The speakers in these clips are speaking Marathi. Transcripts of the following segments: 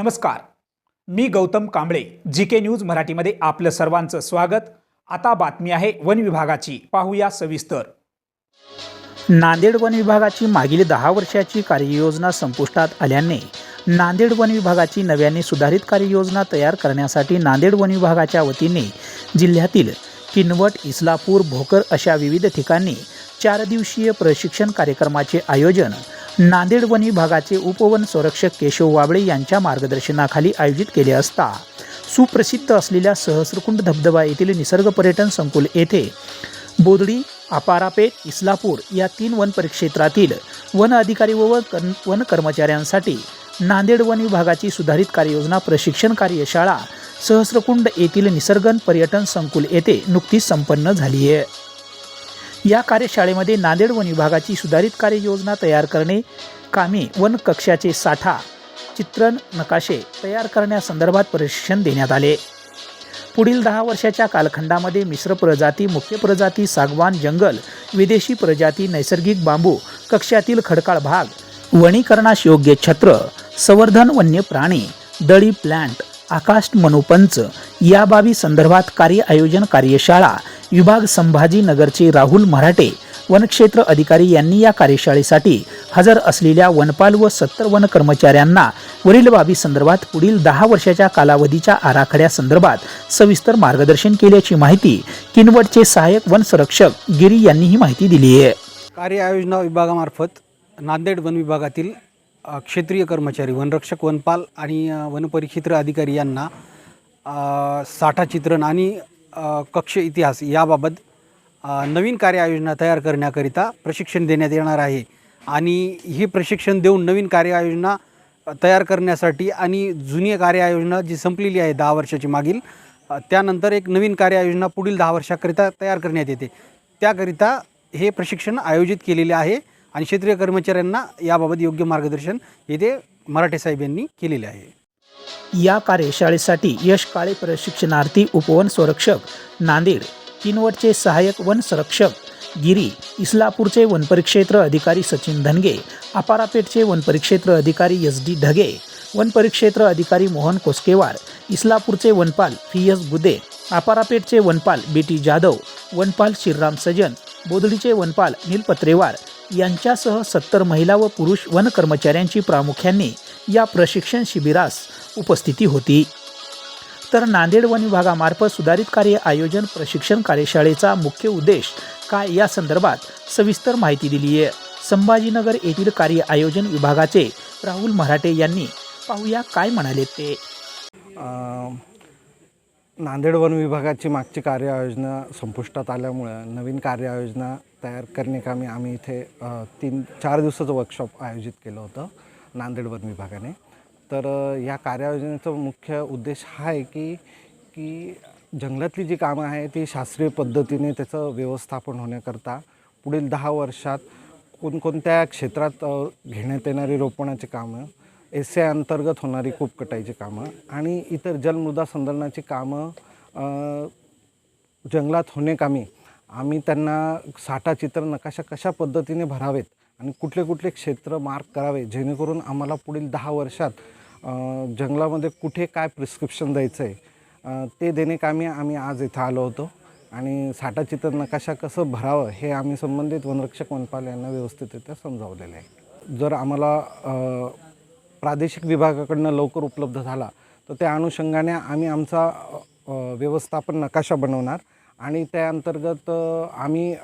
नमस्कार. मी Gautam Kamble G K news मराठीमध्ये आपलं सर्वांचं स्वागत. आता बातमी आहे वन विभागाची. पाहूया सविस्तर. नांदेड वन विभागाची मागील दहा वर्षाची कार्ययोजना संपुष्टात आल्याने नांदेड वन विभागाची नव्याने सुधारित कार्ययोजना तयार करण्यासाठी नांदेड वन विभागाच्या वतीने जिल्ह्यातील किनवट इस्लापूर भोकर अशा विविध ठिकाणी चार दिवसीय प्रशिक्षण कार्यक्रमाचे आयोजन नांदेड वन विभागाचे उपवन संरक्षक केशव वाबळे यांच्या मार्गदर्शनाखाली आयोजित केले असता सुप्रसिद्ध असलेल्या सहस्रकुंड धबधबा येथील निसर्ग पर्यटन संकुल येथे बोदडी अपारापेठ इस्लापूर या तीन वन परिक्षेत्रातील वन अधिकारी व वन वन कर्मचाऱ्यांसाठी नांदेड वन विभागाची सुधारित कार्ययोजना प्रशिक्षण कार्यशाळा सहस्रकुंड येथील निसर्गन पर्यटन संकुल येथे नुकतीच संपन्न झाली आहे. या कार्यशाळेमध्ये नांदेड वन विभागाची सुधारित कार्ययोजना तयार करणे कामे वन कक्षाचे साठा चित्रण नकाशे तयार करण्यासंदर्भात प्रशिक्षण देण्यात आले. पुढील दहा वर्षाच्या कालखंडामध्ये मिश्र प्रजाती मुख्य प्रजाती सागवान जंगल विदेशी प्रजाती नैसर्गिक बांबू कक्षातील खडकाळ भाग वनीकरणास योग्य छत्र संवर्धन वन्य प्राणी दळी प्लॅन्ट आकाश मनोपंच या बाबी संदर्भात कार्य आयोजन कार्यशाळा विभाग संभाजीनगरचे राहुल मराठे वनक्षेत्र अधिकारी यांनी या कार्यशाळेसाठी हजर असलेल्या वनपाल व सत्तर वन कर्मचाऱ्यांना वरील बाबी संदर्भात पुढील दहा वर्षाच्या कालावधीच्या आराखड्यासंदर्भात सविस्तर मार्गदर्शन केल्याची माहिती किनवटचे सहाय्यक वन संरक्षक गिरी यांनी ही माहिती दिली आहे. कार्य आयोजना विभागामार्फत नांदेड वन विभागातील क्षेत्रीय कर्मचारी वनरक्षक वनपाल आणि वनपरिक्षेत्र अधिकारी यांना साठा चित्रण आणि कक्ष इतिहास याबाबत नवीन कार्ययोजना तयार करण्याकरिता प्रशिक्षण देण्यात येणार आहे. आणि हे प्रशिक्षण देऊन नवीन कार्ययोजना तयार करण्यासाठी आणि जुनी कार्ययोजना जी संपलेली आहे दहा वर्षाची मागील त्यानंतर एक नवीन कार्ययोजना पुढील दहा वर्षाकरिता तयार करण्यात येते. त्याकरिता हे प्रशिक्षण आयोजित केलेले आहे आणि क्षेत्रीय कर्मचाऱ्यांना याबाबत योग्य मार्गदर्शन येथे मराठे साहेब यांनी केलेले आहे. या कार्यशाळेसाठी यश काळे प्रशिक्षणार्थी उपवन संरक्षक नांदेड किनवटचे सहाय्यक वन संरक्षक गिरी इस्लापूरचे वनपरिक्षेत्र अधिकारी सचिन धनगे अपारापेठचे वनपरिक्षेत्र अधिकारी एस डी ढगे वनपरिक्षेत्र अधिकारी मोहन कोस्केवार इस्लापूरचे वनपाल फी एस गुदे अपारापेठचे वनपाल बी टी जाधव वनपाल श्रीराम सजन बोदडीचे वनपाल नील पत्रेवार यांच्यासह सत्तर महिला व पुरुष वन कर्मचाऱ्यांची प्रामुख्याने या प्रशिक्षण शिबिरास उपस्थिती होती. तर नांदेड वन विभागामार्फत सुधारित कार्य आयोजन प्रशिक्षण कार्यशाळेचा मुख्य उद्देश काय या संदर्भात सविस्तर माहिती दिली आहे संभाजीनगर येथील कार्य आयोजन विभागाचे राहुल मराठे यांनी पाहूया काय म्हणाले ते. नांदेड वन विभागाची मागची कार्ययोजना संपुष्टात आल्यामुळं नवीन कार्ययोजना तयार करण्याकामी आम्ही इथे तीन चार दिवसाचं वर्कशॉप आयोजित केलं होतं नांदेड वन विभागाने. तर ह्या या कार्ययोजनेचा मुख्य उद्देश हा आहे की की जंगलातली जी कामं आहे ती शास्त्रीय पद्धतीने त्याचं व्यवस्थापन होण्याकरता पुढील दहा वर्षात कोणकोणत्या क्षेत्रात घेण्यात येणारी रोपणाची कामं एस ए अंतर्गत होणारी खूप कटाईची कामं आणि इतर जलमृदा संधारणाची कामं जंगलात होणेकामी आम्ही त्यांना साठा चित्र नकाशा कशा पद्धतीने भरावेत आणि कुठले कुठले क्षेत्र मार्क करावे जेणेकरून आम्हाला पुढील दहा वर्षात जंगलामध्ये कुठे काय प्रिस्क्रिप्शन द्यायचं आहे ते ते देणेकामी आम्ही आज इथं आलो होतो. आणि साठा चित्र नकाशा कसं भरावं हे आम्ही संबंधित वनरक्षक वनपाल यांना व्यवस्थितरित्या समजावलेलं आहे. जर आम्हाला प्रादेशिक विभागाकडनं लवकर उपलब्ध झाला तर त्या अनुषंगाने आम्ही आमचा व्यवस्थापन नकाशा बनवणार. आणि त्या अंतर्गत आम्ही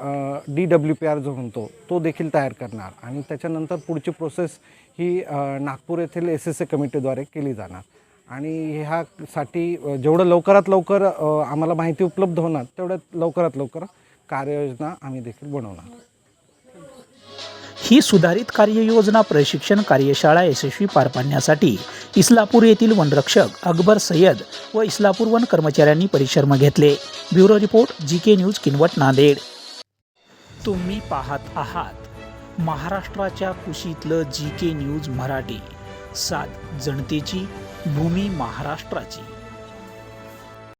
डी डब्ल्यू पी आर जो म्हणतो तो देखील तयार करणार. आणि त्याच्यानंतर पुढची प्रोसेस ही नागपूर येथील एस एस ए कमिटीद्वारे केली जाणार. आणि ह्यासाठी जेवढं लवकरात लवकर आम्हाला माहिती उपलब्ध होणार तेवढ्या लवकरात लवकर कार्ययोजना आम्ही देखील बनवणार. ही सुधारित कार्ययोजना प्रशिक्षण कार्यशाळा यशस्वी पार पाडण्यासाठी इस्लापूर येथील वनरक्षक अकबर सय्यद व इस्लापूर वन कर्मचाऱ्यांनी परिश्रम घेतले. Bureau report G K news Kinwat Nanded. तुम्ही पाहत आहात महाराष्ट्राच्या कुशीतलं जी के न्यूज मराठी. सात जनतेची भूमी महाराष्ट्राची.